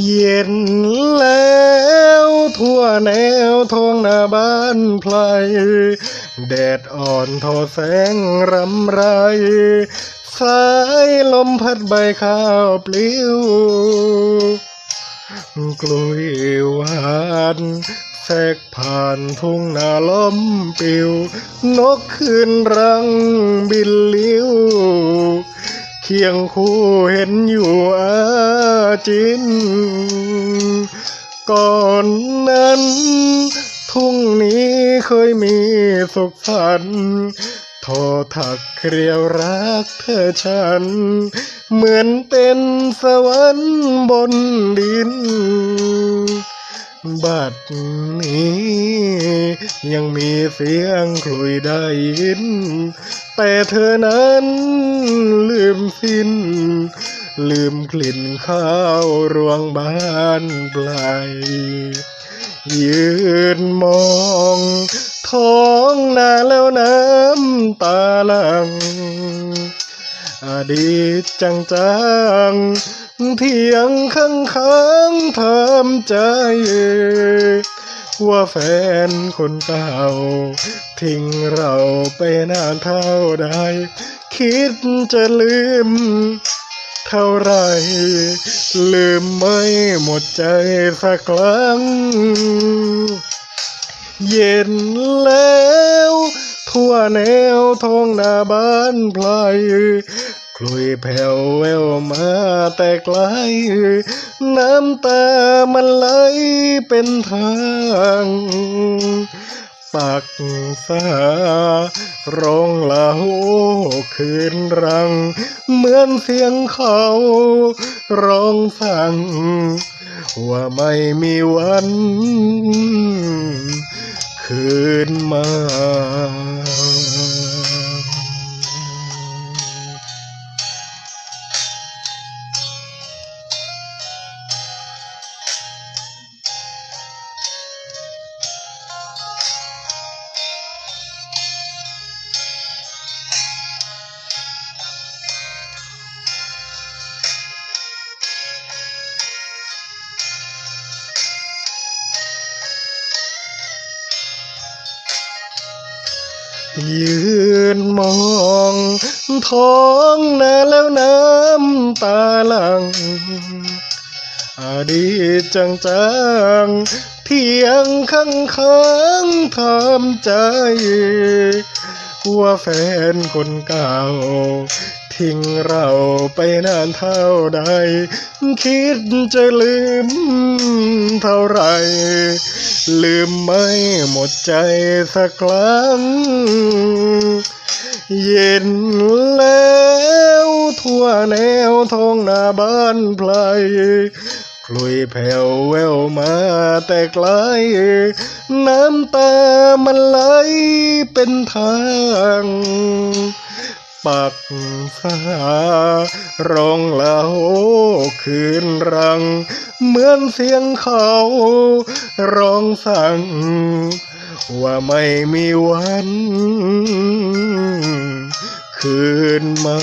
เย็นแล้วทั่วแนวท้องนาบ้านไพลแดดอ่อนทอแสงรำไร สายลมพัดใบข้าวปลิว กลุยหวานแทรกผ่านทุ่งนาล้มปิว นกขึ้นรังบินลิ้ว เคียงคู่เห็นอยู่อาจิน ก่อนนั้น ทุ่งนี้เคยมีสุขสันต์ทอถักเครียวรักเธอฉัน เหมือนเป็นสวรรค์บนดิน บัดนี้ ยังมีเสียงคลุยได้ยิน แต่เธอนั้นลืมสิ้น ลืมกลิ่นข้าวรวงบ้านไกลยืนมองท้องนาแล้วน้ำตาหลังอดีตจังจัง เที่ยงข้างข้างๆทำใจว่าแฟนคนเก่า ทิ้งเราไปนานเท่าใดคิดจะลืม เท่าไรลืมไม่หมดใจสักครั้ง เย็นแล้ว ทั่วแนวท้องนาบ้านไพลค ลุยแผ่วแววมาแต่ไกล น้ำตามันไหลเป็นทางปักษาร้องลาโหคืนรัง เหมือนเสียงเขา ร้องสั่ง ว่าไม่มีวัน คืนมา ยืนมองท้องนาแล้วน้ำตาหลัง อดีตจังจังๆเที่ยงข้างข้างๆทำใจ ว่าแฟนคนเก่า ทิ้งเราไปนานเท่าใด คิดจะลืมเท่าไร ลืมไม่หมดใจสักครั้ง เย็นแล้วทั่วแนวท้องนาบ้านไพลคลุยแผ่วแววมาแต่ไกล น้ำตามันไหลเป็นทาง ปักฟ้าร้องลาโหคืนรัง เหมือนเสียงเขาร้องสั่ง ว่าไม่มีวัน คืนมา